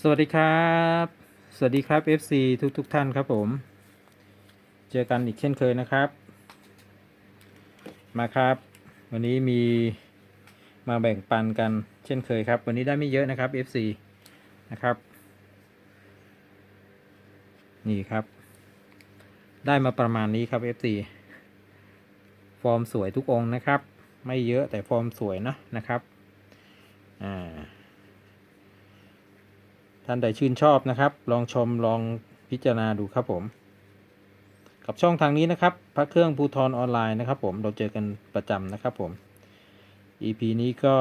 สวัสดีครับ สวัสดีครับ FC ทุกทุกๆท่านครับผม เจอกันอีกเช่นเคยนะครับ มาครับ วันนี้มีมาแบ่งปันกันเช่นเคยครับ วันนี้ได้ไม่เยอะนะครับ FC นะครับ นี่ครับ ได้มาประมาณนี้ครับ FC ฟอร์มสวยทุกองนะครับ ไม่เยอะแต่ฟอร์มสวยนะนะครับ อ่า ท่านใดชื่นชอบนะครับ ลองชมลองพิจารณาดูครับผม กับช่องทางนี้นะครับ พระเครื่องภูทรออนไลน์นะครับ ผมเราเจอกันประจำนะครับผม EP นี้ก็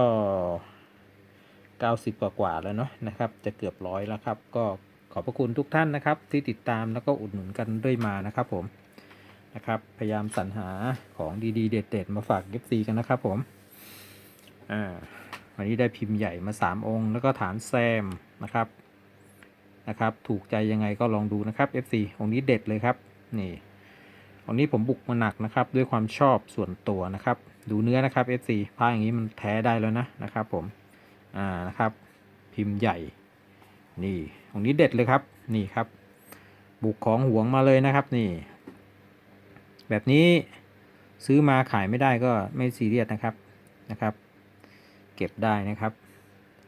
90 กว่ากว่าแล้วเนาะนะครับ จะเกือบร้อยแล้วครับ ก็ขอบพระคุณทุกท่านนะครับ ที่ติดตามแล้วก็อุดหนุนกันเรื่อยมานะครับผมนะครับ พยายามสรรหาของดีๆ เด็ดๆ มาฝาก FC กันนะครับผมอ่าวันนี้ได้พิมพ์ใหญ่มา 3 องค์ แล้วก็ฐานแซมนะครับ นะครับ ถูกใจยังไงก็ลองดูนะครับ FC องนี้เด็ดเลยครับ นี่องนี้ผมบุกมาหนักนะครับ ด้วยความชอบส่วนตัวนะครับ ดูเนื้อนะครับ FC ผ้าอย่างนี้มันแท้ได้แล้วนะนะครับผม อ่านะครับ พิมพ์ใหญ่ นี่องนี้เด็ดเลยครับ นี่ครับ บุกของห่วงมาเลยนะครับ นี่ แบบนี้ซื้อมาขายไม่ได้ก็ไม่ซีเรียสนะครับนะครับ เก็บได้นะครับ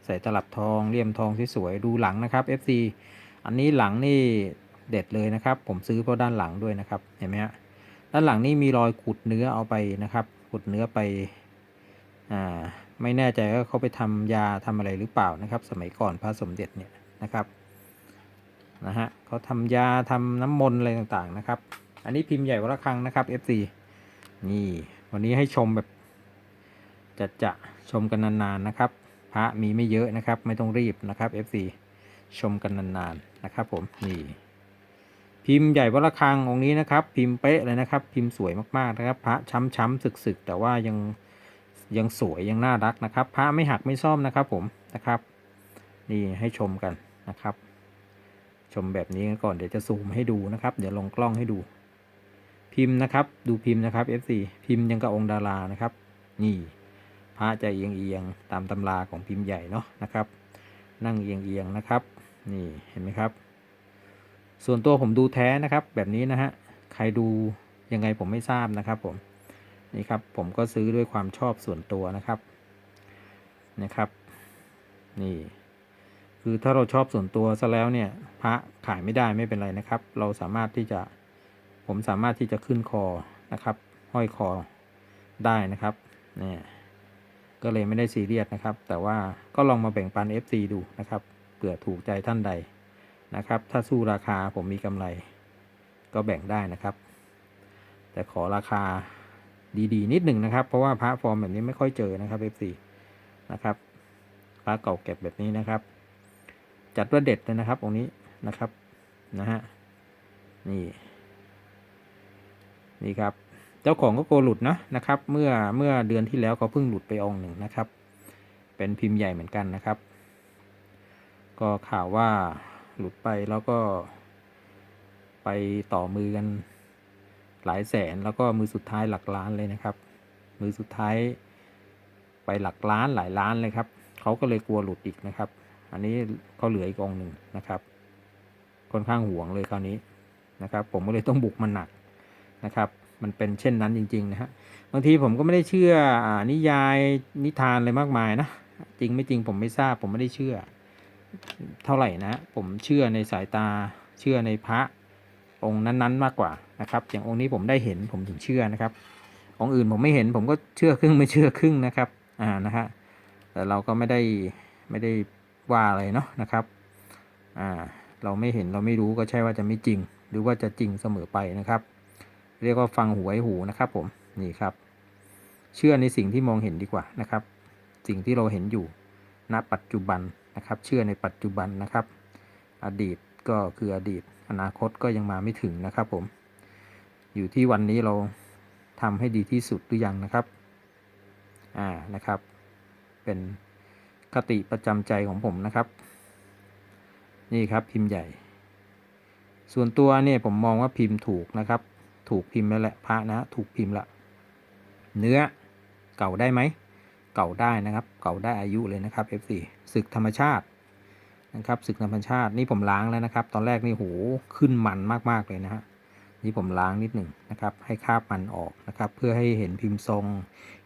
ใส่ตลับทองเลี่ยมทองสวยๆดูหลังนะครับ FC อันนี้หลังนี่เด็ดเลยนะครับ ผมซื้อเพราะด้านหลังด้วยนะครับเห็นไหมฮะด้านหลังนี่มีรอยขุดเนื้อเอาไปนะครับขุดเนื้อไปอ่าไม่แน่ใจว่าเขาไปทำยาทำอะไรหรือเปล่านะครับ สมัยก่อนพระสมเด็จเนี่ยนะครับนะฮะเขาทำยาทำน้ำมนต์อะไรต่างๆนะครับ อันนี้พิมพ์ใหญ่กวัดระฆังนะครับ FC นี่วันนี้ให้ชมแบบจะจะชมกันนานๆนะครับ พระมีไม่เยอะนะครับ ไม่ต้องรีบนะครับ FC ชมกันนานๆนะครับผมนี่พิมพ์ใหญ่วัดระฆังองค์นี้นะครับ พิมพ์เป๊ะเลยนะครับ พิมพ์สวยมากๆนะครับ พระช้ำๆสึกๆ แต่ว่ายังยังสวยยังน่ารักนะครับ พระไม่หักไม่ซ่อมนะครับผมนะครับ นี่ให้ชมกันนะครับ ชมแบบนี้กันก่อนเดี๋ยวจะซูมให้ดูนะครับ เดี๋ยวลงกล้องให้ดู พิมพ์นะครับ ดูพิมพ์นะครับ FC พิมพ์ยังกับองค์ดารานะครับ นี่ พระจะเอียงเอียงๆตามตำราของพิมพ์ใหญ่เนาะนะครับ นั่งเอียงเอียงๆนะครับ นี่เห็นไหมครับ ส่วนตัวผมดูแท้นะครับ แบบนี้นะฮะใครดูยังไงผมไม่ทราบนะครับผมนี่ครับผมก็ซื้อด้วยความชอบส่วนตัวนะครับนะครับ นี่ คือถ้าเราชอบส่วนตัวซะแล้วเนี่ยพระขายไม่ได้ไม่เป็นไรนะครับ เราสามารถที่จะผมสามารถที่จะขึ้นคอนะครับ ห้อยคอได้นะครับเนี่ย ก็เลยไม่ได้ซีเรียสนะครับ แต่ว่าก็ลองมาแบ่งปัน FC ดูนะครับเผื่อถูกใจท่านใดนะครับ ถ้าสู้ราคาผมมีกำไร ก็แบ่งได้นะครับ แต่ขอราคาดีๆ นิดหนึ่งนะครับ เพราะว่าพระฟอร์มแบบนี้ไม่ค่อยเจอนะครับ FC นะครับพระเก่าเก็บแบบนี้นะครับ จัดว่าเด็ดเลยนะครับองค์นี้นะครับนะฮะนี่นี่ครับ เจ้าของก็โกลัวหลุดนะนะครับ เมื่อเมื่อเดือนที่แล้วเขาเพิ่งหลุดไปองหนึ่งนะครับ เป็นพิมพ์ใหญ่เหมือนกันนะครับ ก็ข่าวว่าหลุดไปแล้วก็ ไปต่อมือกันหลายแสนแล้วก็มือสุดท้ายหลักล้านเลยนะครับ มือสุดท้ายไปหลักล้านหลายล้านเลยครับเขาก็เลยกลัวหลุดอีกนะครับ อันนี้เขาเหลืออีกองหนึ่งนะครับ ค่อนข้างห่วงเลยคราวนี้นะครับ ผมก็เลยต้องบุกมันหนักนะครับ มันเป็นเช่นนั้นจริง ๆ นะฮะบางทีผมก็ไม่ได้เชื่ออนิยายนิทานอะไรมากมายนะจริงไม่จริงผมไม่ทราบผมไม่ได้เชื่อ เท่าไหร่นะ ผมเชื่อในสายตาเชื่อในพระองค์นั้นๆ มากกว่านะครับ อย่างองค์นี้ผมได้เห็นผมถึงเชื่อนะครับ องค์อื่นผมไม่เห็นผมก็เชื่อครึ่งไม่เชื่อครึ่งนะครับอ่านะฮะแต่เราก็ไม่ได้ไม่ได้ว่าอะไรเนาะนะครับอ่าเราไม่เห็นเราไม่รู้ก็ใช่ว่าจะไม่จริง หรือว่าจะจริงเสมอไปนะครับ เรียกว่าฟังหูไว้หูนะครับ ผมนี่ครับ เชื่อในสิ่งที่มองเห็นดีกว่านะครับ สิ่งที่เราเห็นอยู่ณปัจจุบันนะครับ เชื่อในปัจจุบันนะครับ อดีตก็คืออดีต อนาคตก็ยังมาไม่ถึงนะครับ ผม อยู่ที่วันนี้เราทำให้ดีที่สุดหรือยังนะครับ อ่านะครับ เป็นคติประจำใจของผมนะครับ นี่ครับพิมพ์ใหญ่ ส่วนตัวเนี่ยผมมองว่าพิมพ์ถูกนะครับ ถูกพิมพ์แล้วแหละพระนะ ถูกพิมพ์ละเนื้อเก่าได้ไหม เก่าได้นะครับ เก่าได้อายุเลยนะครับ F4 ศึกธรรมชาตินะครับศึกธรรมชาตินี่ผมล้างแล้วนะครับ ตอนแรกนี่โหขึ้นมันมากๆเลยนะฮะนี่ผมล้างนิดหนึ่งนะครับ ให้คราบมันออกนะครับ เพื่อให้เห็นพิมพ์ทรง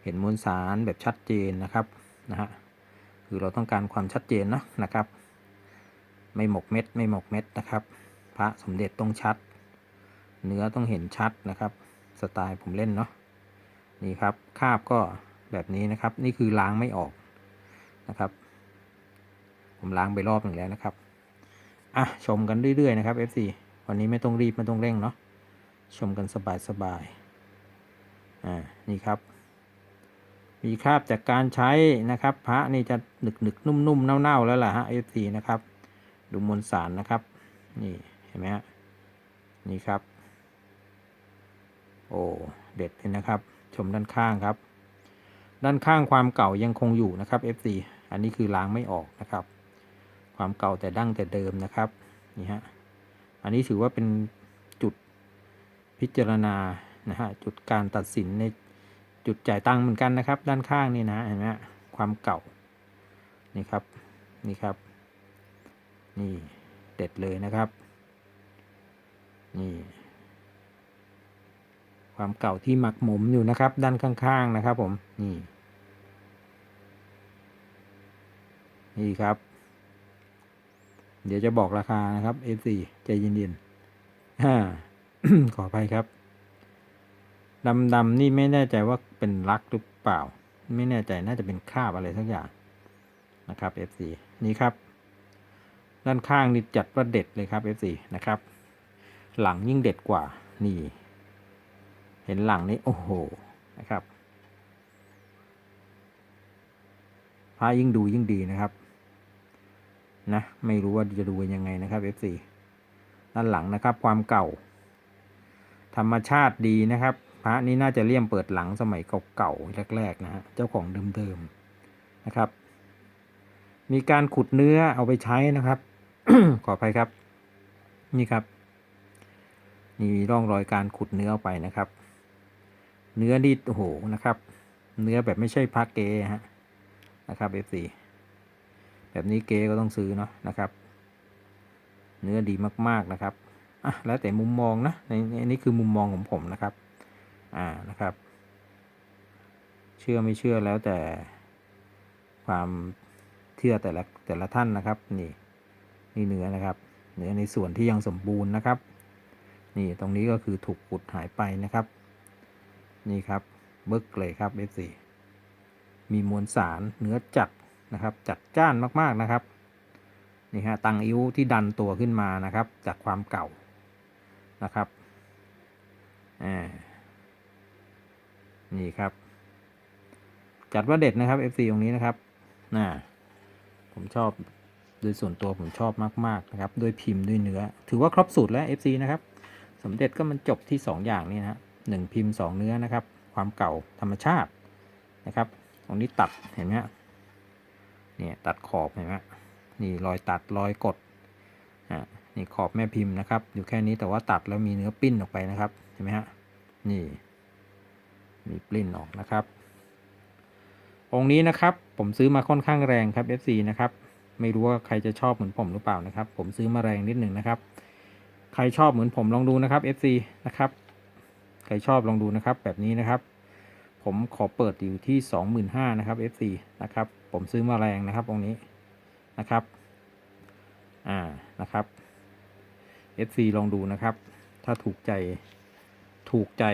เห็นมวลสารแบบชัดเจนนะครับนะฮะคือเราต้องการความชัดเจนนะนะครับ ไม่หมกเม็ดไม่หมกเม็ดนะครับ พระสมเด็จต้องชัด เนื้อต้องเห็นชัดนะครับ สไตล์ผมเล่นเนาะนี่ครับคาบก็แบบนี้นะครับ นี่คือล้างไม่ออกนะครับ ผมล้างไปรอบหนึ่งแล้วนะครับอะชมกันเรื่อยๆนะครับ FC วันนี้ไม่ต้องรีบไม่ต้องเร่งเนาะชมกันสบายๆอ่านี่ครับ มีคราบจากการใช้นะครับ พระนี่จะหนึกหนึกๆนุ่มๆเน่าๆแล้วล่ะฮะ FC นะครับ ดูมวลสารนะครับ นี่เห็นไหมฮะนี่ครับ โอ้เด็ดเลยนะครับ ชมด้านข้างครับ ด้านข้างความเก่ายังคงอยู่นะครับ FC อันนี้คือล้างไม่ออกนะครับ ความเก่าแต่ดั้งแต่เดิมนะครับนี่ฮะอันนี้ถือว่าเป็นจุดพิจารณานะฮะจุดการตัดสินในจุดจ่ายตังค์เหมือนกันนะครับ ด้านข้างนี่นะเห็นไหมฮะความเก่านี่ครับนี่ครับ นี่เด็ดเลยนะครับ นี่ ความเก่าที่หมักหมมอยู่นะครับ ด้านข้างๆนะครับ ผมนี่นี่ครับ เดี๋ยวจะบอกราคานะครับ F4 ใจเย็นๆขออภัยครับดำๆนี่ไม่แน่ใจว่าเป็นลักหรือเปล่า ไม่แน่ใจน่าจะเป็นคราบอะไรสักอย่างนะครับ F4 นี่ครับ ด้านข้างนี่จัดว่าเด็ดเลยครับ F4 นะครับ หลังยิ่งเด็ดกว่านี่ ห็นหลังนี้โอ้โหนะครับพระยิ่งดูยิ่งดีนะครับนะไม่รู้ว่าจะดูยังไงนะครับ F4 ด้านหลังนะครับความเก่า ธรรมชาติดีนะครับ พระนี้น่าจะเลี่ยมเปิดหลังสมัยเก่าๆแรกๆนะฮะเจ้าของเดิมๆนะครับ มีการขุดเนื้อเอาไปใช้นะครับ ขออภัยครับ นี่ครับ มีร่องรอยการขุดเนื้ออไปนะครับ เนื้อนี่โอ้โหนะครับ เนื้อแบบไม่ใช่พระเกฮะนะครับ F4 แบบนี้เกก็ต้องซื้อเนาะนะครับ เนื้อดีมากๆนะครับอะแล้วแต่มุมมองนะในในนี้คือมุมมองของผมนะครับ อ่านะครับ เชื่อไม่เชื่อแล้วแต่ความเชื่อแต่ละแต่ละท่านนะครับ นี่นี่เนื้อนะครับ เนื้อในส่วนที่ยังสมบูรณ์นะครับ นี่ตรงนี้ก็คือถูกขุดหายไปนะครับ นี่ครับบึกเลยครับ F4 มีมวลสารเนื้อจัดนะครับ จัดจ้านมากๆนะครับนี่ฮะตังอิ้วที่ดันตัวขึ้นมานะครับ จากความเก่านะครับอ่านี่ครับ จัดว่าเด็ดนะครับ FC ตรงนี้นะครับน่าผมชอบโดยส่วนตัวผมชอบมากๆนะครับ ด้วยพิมพ์ด้วยเนื้อ ถือว่าครบสูตรแล้ว FC นะครับ สมเด็จก็มันจบที่ 2 อย่างนี้นะ ฮะหนึ่งพิมพ์ 2 เนื้อนะครับ ความเก่าธรรมชาตินะครับ ตรงนี้ตัดเห็นไหมฮะเนี่ยตัดขอบเห็นไหมฮะนี่รอยตัดรอยกดอ่านี่ขอบแม่พิมพ์นะครับ อยู่แค่นี้แต่ว่าตัดแล้วมีเนื้อปิ้นออกไปนะครับเห็นไหมฮะนี่ มีปลิ้นออกนะครับ องค์นี้นะครับ ผมซื้อมาค่อนข้างแรงครับ FC นะครับไม่รู้ว่าใครจะชอบเหมือนผมหรือเปล่านะครับ ผมซื้อมาแรงนิดหนึ่งนะครับ ใครชอบเหมือนผมลองดูนะครับ FC นะครับ ครชอบลองดูนะครับ แบบนี้นะครับ ผมขอเปิดอยู่ที่ 25,000นะครับ FC นะครับ ผมซื้อมาแรงนะครับองนี้นะครับอ่านะครับ FC ลองดูนะครับ ถ้าถูกใจถูกใจ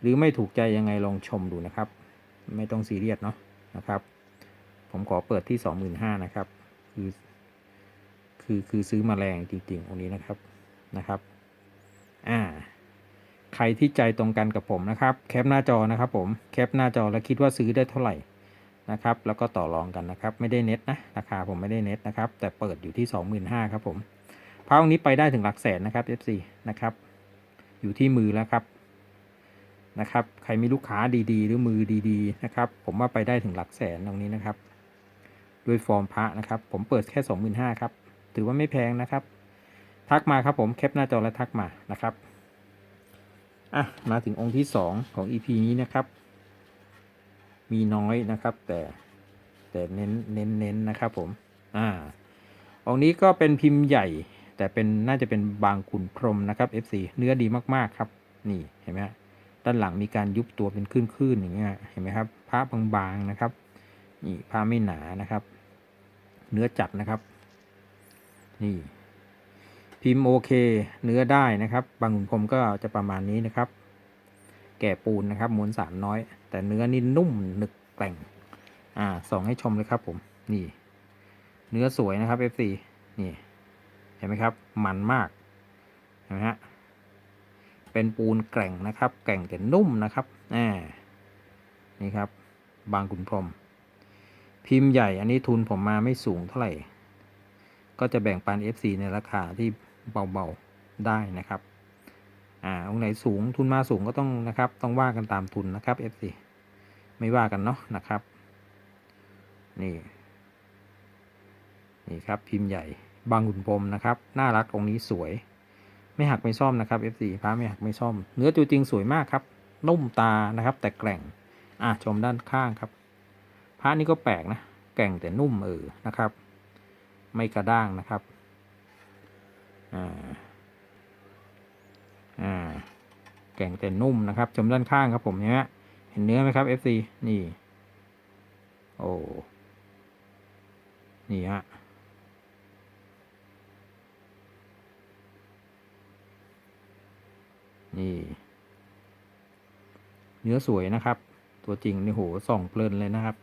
หรือไม่ถูกใจยังไงลองชมดูนะครับ ไม่ต้องซีเรียสเนาะนะครับ ผมขอเปิดที่ 25,000นะครับ คือคือคือซื้อมาแรงจริงๆองนี้นะครับนะครับ อ่า ใครที่ใจตรงกันกับผมนะครับแคปหน้าจอนะครับผมแคปหน้าจอแล้วคิดว่าซื้อได้เท่าไหร่นะครับ แล้วก็ต่อรองกันนะครับ ไม่ได้เน็ตนะราคาผมไม่ได้เน็ตนะครับ แต่เปิดอยู่ที่ 25,000ครับผมพระองนี้ไปได้ถึงหลักแสนนะครับ FC นะครับ อยู่ที่มือแล้วครับนะครับ ใครมีลูกค้าดีๆ หรือมือดีๆนะครับ ผมว่าไปได้ถึงหลักแสนตรงนี้นะครับ ด้วยฟอร์มพระนะครับ ผมเปิดแค่ 25,000ครับ ถือว่าไม่แพงนะครับ ทักมาครับผมแคปหน้าจอแล้วทักมานะครับ อะ มาถึงองค์ที่2ของ EP นี้นะครับ มีน้อยนะครับ แต่แต่เน้นเน้นเน้นนะครับผม อ่า องค์นี้ก็เป็นพิมพ์ใหญ่ แต่เป็นน่าจะเป็นบางขุนพรมนะครับ FC เนื้อดีมากๆครับ นี่เห็นไหมด้านหลังมีการยุบตัวเป็นคลื่นๆอย่างเงี้ยเห็นไหมครับผ้าบางๆนะครับ นี่ผ้าไม่หนานะครับ เนื้อจัดนะครับ นี่ พิมพ์โอเค เนื้อได้นะครับ บางขุนพรมก็จะประมาณนี้นะครับ แก่ปูนนะครับมวลสารน้อย แต่เนื้อนี่นุ่มหนึกแกร่ง อ่าส่องให้ชมเลยครับผม นี่ เนื้อสวยนะครับ FC นี่ เห็นไหมครับ มันมาก เห็นไหมฮะ เป็นปูนแกร่งนะครับ แกร่งแต่นุ่มนะครับอ่านี่ครับ บางขุนพรม พิมพ์ใหญ่ อันนี้ทุนผมมาไม่สูงเท่าไหร่ ก็จะแบ่งปัน FC ในราคาที่ เบาๆได้นะครับอ่าองค์ไหนสูงทุนมาสูงก็ต้องนะครับ ต้องว่ากันตามทุนนะครับ FC ไม่ว่ากันเนาะนะครับ นี่นี่ครับพิมพ์ใหญ่บางขุนพรมนะครับ น่ารักองค์นี้สวย ไม่หักไม่ซ่อมนะครับ F4 พระไม่หักไม่ซ่อม เนื้อตัวจริงสวยมากครับ นุ่มตานะครับ แต่แกร่งอะชมด้านข้างครับพระนี่ก็แปลกนะแกร่งแต่นุ่มเออนะครับ ไม่กระด้างนะครับ อ่าอ่าแก่งแต่นุ่มนะครับชมด้านข้างครับผมเนี่ยเห็นเนื้อไหมครับ FC นี่ โอ้นี่ฮะนี่ เนื้อสวยนะครับ ตัวจริงนี่โหส่องเพลินเลยนะครับ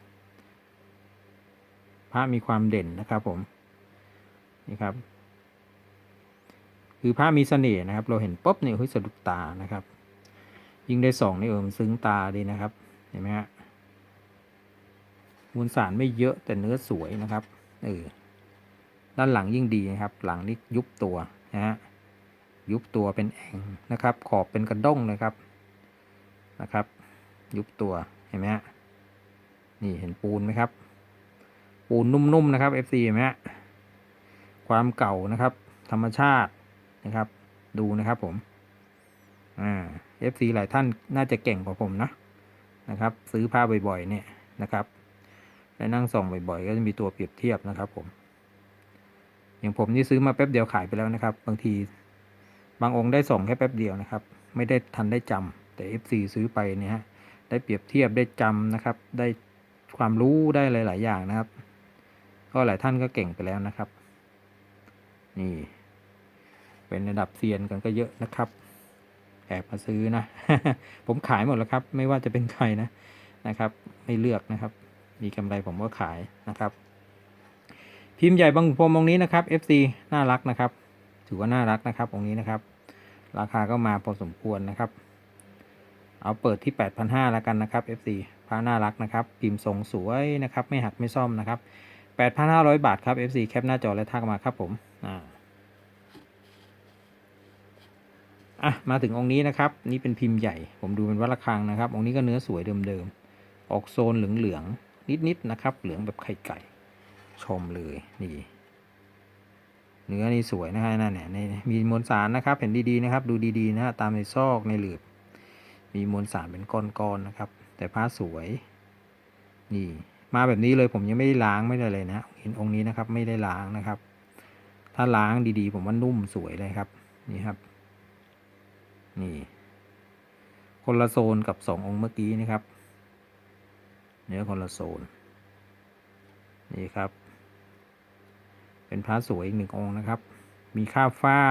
พระมีความเด่นนะครับผม นี่ครับ คือพระมีเสน่ห์นะครับ เราเห็นปุ๊บเนี่ยเฮ้ยสะดุดตานะครับ ยิ่งได้สองนี่เออมันซึ้งตาดีนะครับ เห็นไหมฮะมูลสารไม่เยอะแต่เนื้อสวยนะครับเออด้านหลังยิ่งดีนะครับ หลังนี่ยุบตัวนะฮะยุบตัวเป็นแองนะครับ ขอบเป็นกระด้งเลยครับนะครับ ยุบตัวเห็นไหมฮะนี่เห็นปูนไหมครับ ปูนนุ่มๆนะครับ FC เห็นไหมฮะความเก่านะครับ ธรรมชาติ นะครับ ดูนะครับผมอ่า FC หลายท่านน่าจะเก่งกว่าผมนะนะครับ ซื้อผ้าบ่อยๆเนี่ยนะครับและนั่งส่องบ่อยๆ ก็จะมีตัวเปรียบเทียบนะครับ ผม อย่างผมนี่ซื้อมาแป๊บเดียวขายไปแล้วนะครับ บางที บางองค์ได้ส่งแค่แป๊บเดียวนะครับ ไม่ได้ทันได้จำแต่ FC ซื้อไปเนี่ยฮะได้เปรียบเทียบได้จำนะครับ ได้ความรู้ได้หลาย ๆ อย่างนะครับ ก็หลายท่านก็เก่งไปแล้วนะครับ นี่ เป็นระดับเซียนกันก็เยอะนะครับ แอบมาซื้อนะ ผมขายหมดแล้วครับ ไม่ว่าจะเป็นใครนะนะครับ ไม่เลือกนะครับ มีกำไรผมก็ขายนะครับ พิมพ์ใหญ่บางพรมองนี้นะครับ FC น่ารักนะครับ ถือว่าน่ารักนะครับองค์นี้นะครับ ราคาก็มาพอสมควรนะครับ เอาเปิดที่ 8,500แล้วกันนะครับ FC พระน่ารักนะครับ พิมพ์ทรงสวยนะครับ ไม่หักไม่ซ่อมนะครับ8,500 บาทครับ FC แคปหน้าจอและทักมาครับผมอ่า อะมาถึงองค์นี้นะครับ นี่เป็นพิมพ์ใหญ่ ผมดูเป็นวัดระฆังนะครับ องค์นี้ก็เนื้อสวยเดิมๆ ออกโซนเหลืองๆนิดๆนะครับ เหลืองแบบไข่ไก่ ชมเลยนี่เนื้อนี่สวยนะฮะนั่นเนี่ยในมีมวลสารนะครับเห็นดีๆนะครับ ดูดีๆนะฮะตามในซอกในหลืบ มีมวลสารเป็นก้อนๆนะครับ แต่ผ้าสวย นี่ มาแบบนี้เลยผมยังไม่ได้ล้างไม่ได้เลยนะเห็นองค์นี้นะครับ ไม่ได้ล้างนะครับ ถ้าล้างดีๆ ผมว่านุ่มสวยเลยครับ นี่ครับ นี่ คนละโซนกับสององค์เมื่อกี้นะครับ เนื้อคนละโซน นี่ครับ เป็นพระสวยอีกหนึ่งองค์นะครับ มีคาบฝ้า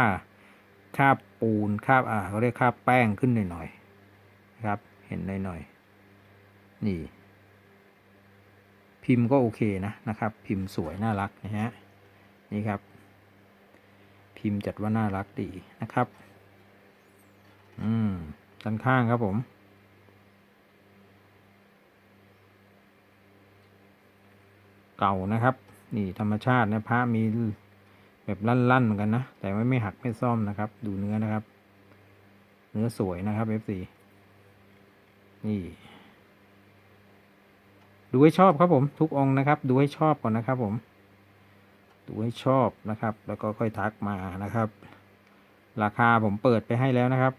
คาบปูนคาบอ่าเขาเรียกคาบแป้งขึ้นหน่อยๆนะครับ เห็นหน่อยๆนี่ พิมพ์ก็โอเคนะนะครับ พิมพ์สวยน่ารักนะฮะนี่ครับ พิมพ์จัดว่าน่ารักดีนะครับ อืมด้านข้างครับผม เก่านะครับ นี่ธรรมชาตินะพระมีแบบลั่นๆเหมือนกันนะ แต่ไม่ไม่หักไม่ซ่อมนะครับ ดูเนื้อนะครับ เนื้อสวยนะครับ F4 นี่ ดูให้ชอบครับผม ทุกองนะครับ ดูให้ชอบก่อนนะครับผม ดูให้ชอบนะครับ แล้วก็ค่อยทักมานะครับ ราคาผมเปิดไปให้แล้วนะครับ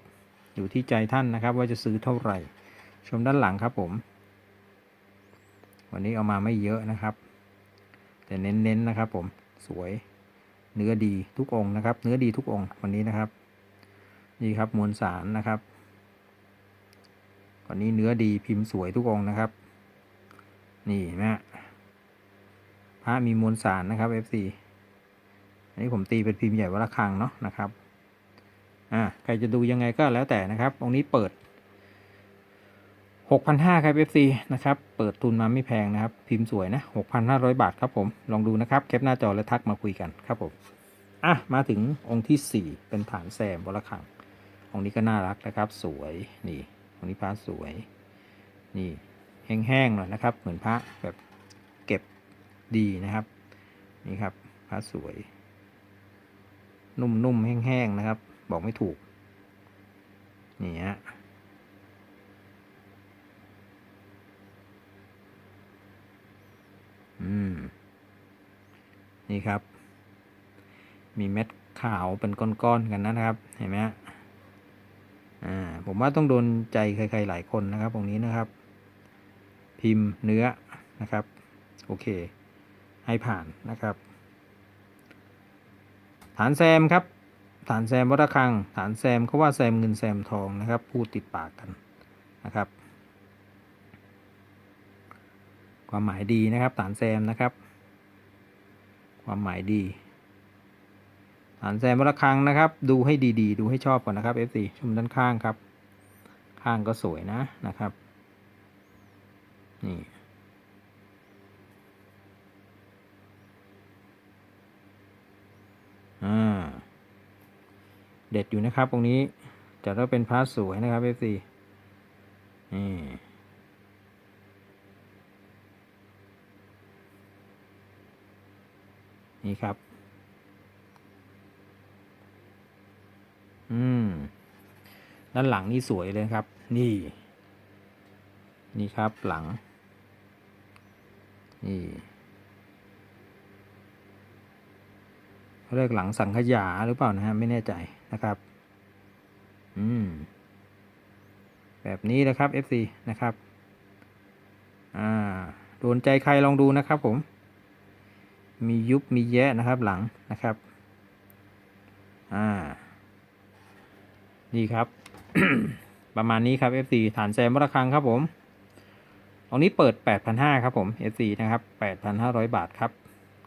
อยู่ที่ใจท่านนะครับ ว่าจะซื้อเท่าไหร่ ชมด้านหลังครับผม วันนี้เอามาไม่เยอะนะครับ แต่เน้นๆนะครับ ผมสวย เนื้อดีทุกองนะครับ เนื้อดีทุกองวันนี้นะครับนี่ครับมวลสารนะครับวันนี้เนื้อดีพิมพ์สวยทุกองนะครับ นี่นะพระมีมวลสารนะครับ FC อันนี้ผมตีเป็นพิมพ์ใหญ่วัดระฆังเนาะนะครับ อ่าใครจะดูยังไงก็แล้วแต่นะครับ องค์นี้เปิด 6,500ครับ FC นะครับ เปิดทุนมาไม่แพงนะครับ พิมพ์สวยนะ 6,500 บาทครับผม ลองดูนะครับ แคปหน้าจอและทักมาคุยกันครับผม อะ มาถึงองค์ที่ 4 เป็นฐานแซมวรคัง องค์นี้ก็น่ารักนะครับ สวย นี่ องค์นี้พระสวย นี่แห้งๆหน่อยนะครับ เหมือนพระแบบเก็บดีนะครับ นี่ครับพระสวย นุ่มๆแห้งๆนะครับ บอกไม่ถูก นี่ฮะอืม นี่ครับ มีเม็ดขาวเป็นก้อนๆกันนะครับ เห็นไหมฮะอ่า ผมว่าต้องโดนใจใครๆหลายคนนะครับ ตรงนี้นะครับ พิมพ์เนื้อนะครับ โอเค ให้ผ่านนะครับ ฐานแซมครับ ฐานแซมวัดระฆัง ฐานแซมเขาว่าแซมเงินแซมทองนะครับ พูดติดปากกันนะครับ ความหมายดีนะครับ ฐานแซมนะครับ ความหมายดี ฐานแซมวัดระฆังนะครับ ดูให้ดีๆ ดูให้ชอบก่อนนะครับ F4 ชมด้านข้างครับ ข้างก็สวยนะนะครับนี่อ่า เด็ดอยู่นะครับ ตรงนี้จะต้องเป็นพาสสวยนะครับ F4 นี่นี่ครับ อืม ด้านหลังนี่สวยเลยครับ นี่ นี่ครับหลัง นี่ เขาเรียกหลังสังขยาหรือเปล่านะฮะไม่แน่ใจนะครับ อืม แบบนี้นะครับ FC นะครับ อ่า โดนใจใครลองดูนะครับผม มียุบมีแยะนะครับหลังนะครับ อ่า นี่ครับ ประมาณนี้ครับ FC ฐานแซมวัดระฆังครับผมตรงนี้เปิด 8,500 ครับผม FC นะครับ 8,500 บาทครับ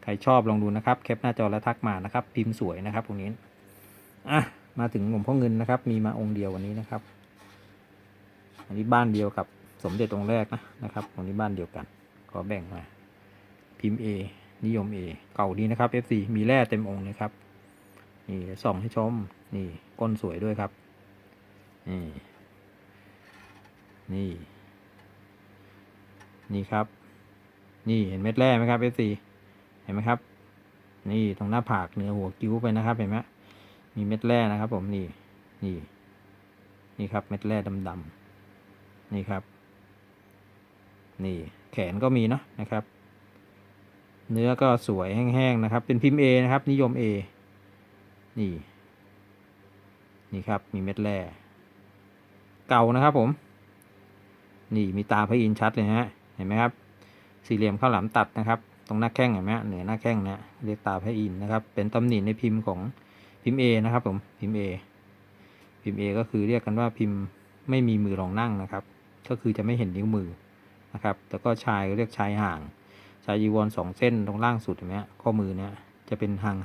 ใครชอบลองดูนะครับแคปหน้าจอแล้วทักมานะครับ พิมพ์สวยนะครับตรงนี้อะมาถึงหลวงพ่อเงินนะครับ มีมาองค์เดียววันนี้นะครับ อันนี้บ้านเดียวกับสมเด็จองค์แรกนะนะครับตรงนี้บ้านเดียวกันขอแบ่งมา พิมพ์ A นิยม A เก่าดีนะครับ F4 มีแร่เต็มองค์เลยครับนี่ส่องให้ชมนี่ก้นสวยด้วยครับนี่นี่นี่ครับ นี่เห็นเม็ดแร่ไหมครับ F4 เห็นไหมครับ นี่ตรงหน้าผากเหนือหัวกิ้วไปนะครับ เห็นไหมมีเม็ดแร่นะครับ ผมนี่นี่ นี่ครับ เม็ดแร่ดำๆนี่ครับ นี่แขนก็มีเนาะนะครับ เนื้อก็สวยแห้งๆนะครับ เป็นพิมพ์ A นะครับ นิยม A นี่ นี่ครับ มีเม็ดแร่เก่านะครับ ผม นี่มีตาพระอินทร์ชัดเลยฮะเห็นไหมครับ สี่เหลี่ยมข้าวหลามตัดนะครับ รงหน้าแข้งเห็นไหมเหนือหน้าแข้งเนี่ยเรียกตาพระอินนะครับ เป็นตำหนิในพิมพ์ของพิมพ์ A นะครับผมพิมพ์ A พิมพ์ A ก็คือเรียกกันว่าพิมพ์ไม่มีมือรองนั่งนะครับ ก็คือจะไม่เห็นนิ้วมือนะครับแต่ก็ชายเรียกชายห่าง ชายยีวรสองเส้นตรงล่างสุดเห็นไหมข้อมือเนี่ยจะเป็นห่าง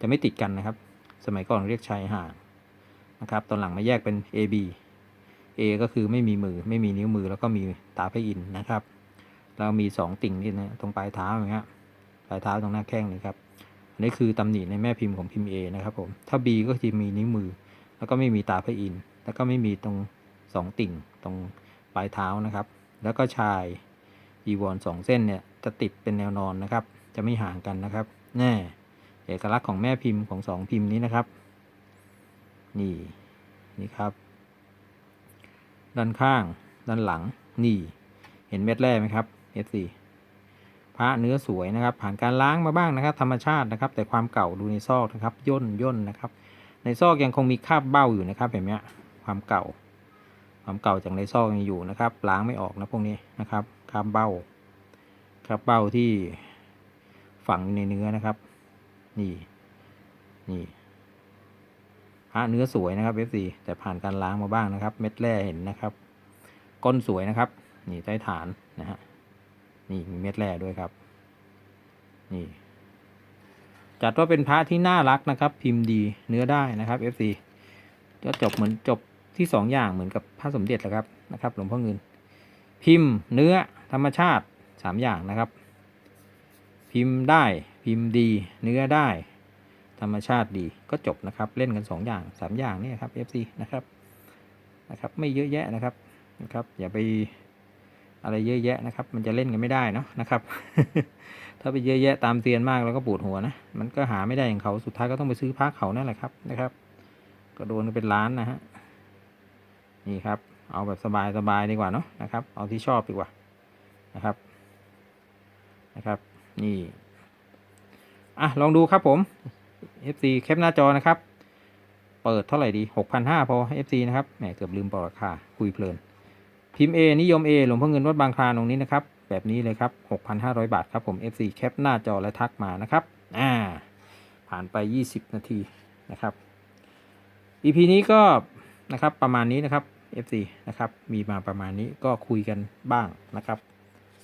จะไม่ติดกันนะครับ สมัยก่อนเรียกชายห่างนะครับตอนหลังมาแยกเป็น A B A ก็คือไม่มีมือไม่มีนิ้วมือแล้วก็มีตาพระอินนะครับ แล้วมีสองติ่งนี่นะตรงปลายเท้าอย่างเงี้ยปลายเท้าตรงหน้าแข้งนี่ครับอันนี้คือตำหนิในแม่พิมพ์ของพิมพ์ A นะครับผมถ้า B ก็จะมีนิ้วมือ แล้วก็ไม่มีตาพระอินทร์แล้วก็ไม่มีตรงสองติ่งตรงปลายเท้านะครับ แล้วก็ชายอีวอนสองเส้นเนี่ยจะติดเป็นแนวนอนนะครับ จะไม่ห่างกันนะครับแน่เอกลักษณ์ของแม่พิมพ์ของสองพิมพ์นี้นะครับ นี่นี่ครับ ด้านข้าง ด้านหลัง นี่ เห็นเม็ดแร่ไหมครับ F4 พระเนื้อสวยนะครับ ผ่านการล้างมาบ้างนะครับ ธรรมชาตินะครับ แต่ความเก่าดูในซอกนะครับย่นย่นนะครับ ในซอกยังคงมีคราบเบ้าอยู่นะครับเห็นไหมความเก่า ความเก่าจากในซอกยังอยู่นะครับ ล้างไม่ออกนะพวกนี้นะครับคราบเบ้าคราบเบ้าที่ฝังในเนื้อนะครับ นี่นี่พระเนื้อสวยนะครับ FC แต่ผ่านการล้างมาบ้างนะครับ เม็ดแร่เห็นนะครับ ก้นสวยนะครับ นี่ใต้ฐานนะฮะ นี่มีเม็ดแร่ด้วยครับ นี่ จัดว่าเป็นพระที่น่ารักนะครับ พิมพ์ดีเนื้อได้นะครับ FC ก็จบเหมือนจบที่สองอย่างเหมือนกับพระสมเด็จแหละครับนะครับ หลวงพ่อเงิน พิมพ์เนื้อธรรมชาติสามอย่างนะครับ พิมพ์ได้พิมพ์ดี เนื้อได้ ธรรมชาติดีก็จบนะครับ เล่นกันสองอย่างสามอย่างนี่ครับ FC นะครับนะครับ ไม่เยอะแยะนะครับนะครับ อย่าไป อะไรเยอะแยะนะครับ มันจะเล่นกันไม่ได้เนาะนะครับ ถ้าไปเยอะแยะตามเซียนมากแล้วก็ปวดหัวนะ มันก็หาไม่ได้อย่างเขาสุดท้ายก็ต้องไปซื้อพักเขานั่นแหละครับนะครับ ก็โดนกันเป็นล้านนะฮะนี่ครับ เอาแบบสบายสบายดีกว่าเนาะนะครับ เอาที่ชอบดีกว่านะครับนะครับ นี่อะลองดูครับผม FC แคปหน้าจอนะครับ เปิดเท่าไหร่ดี 6,500พอ FC นะครับแหมเกือบลืมบอกราคาคุยเพลิน พิมพ์ A นิยม A หลวงพ่อเงินวัดบางคลานตรงนี้นะครับ แบบนี้เลยครับ 6,500 บาทครับผม FC แคปหน้าจอและทักมานะครับ อ่า ผ่านไป 20 นาทีนะครับ EP นี้ก็นะครับประมาณนี้นะครับ FC นะครับมีมาประมาณนี้ก็คุยกันบ้างนะครับ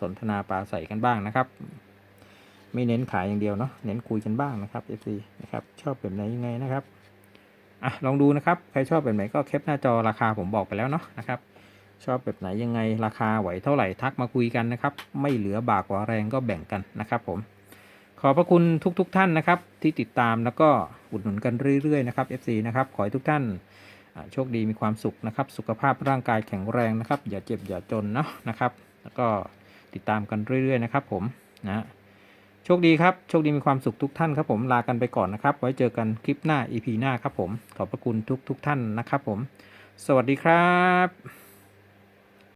สนทนาปราศัยกันบ้างนะครับ ไม่เน้นขายอย่างเดียวเนาะเน้นคุยกันบ้างนะครับ FC นะครับชอบแบบไหนยังไงนะครับอะลองดูนะครับ ใครชอบแบบไหนก็แคปหน้าจอราคาผมบอกไปแล้วเนาะนะครับ ชอบแบบไหนยังไงราคาไหวเท่าไหร่ทักมาคุยกันนะครับ ไม่เหลือบากกว่าแรงก็แบ่งกันนะครับผม ขอบพระคุณทุกๆทท่านนะครับ ที่ติดตามแล้วก็อุดหนุนกันเรื่อยๆนะครับ FC นะครับขอให้ทุกท่านโชคดีมีความสุขนะครับ สุขภาพร่างกายแข็งแรงนะครับ อย่าเจ็บอย่าจนเนาะนะครับ แล้วก็ติดตามกันเรื่อยๆนะครับ ผมนะโชคดีครับโชคดีมีความสุขทุกท่านครับผมลากันไปก่อนนะครับ ไว้เจอกันคลิปหน้า EP หน้าครับผมขอบพระคุณทุกๆทท่านนะครับ ผม สวัสดีครับ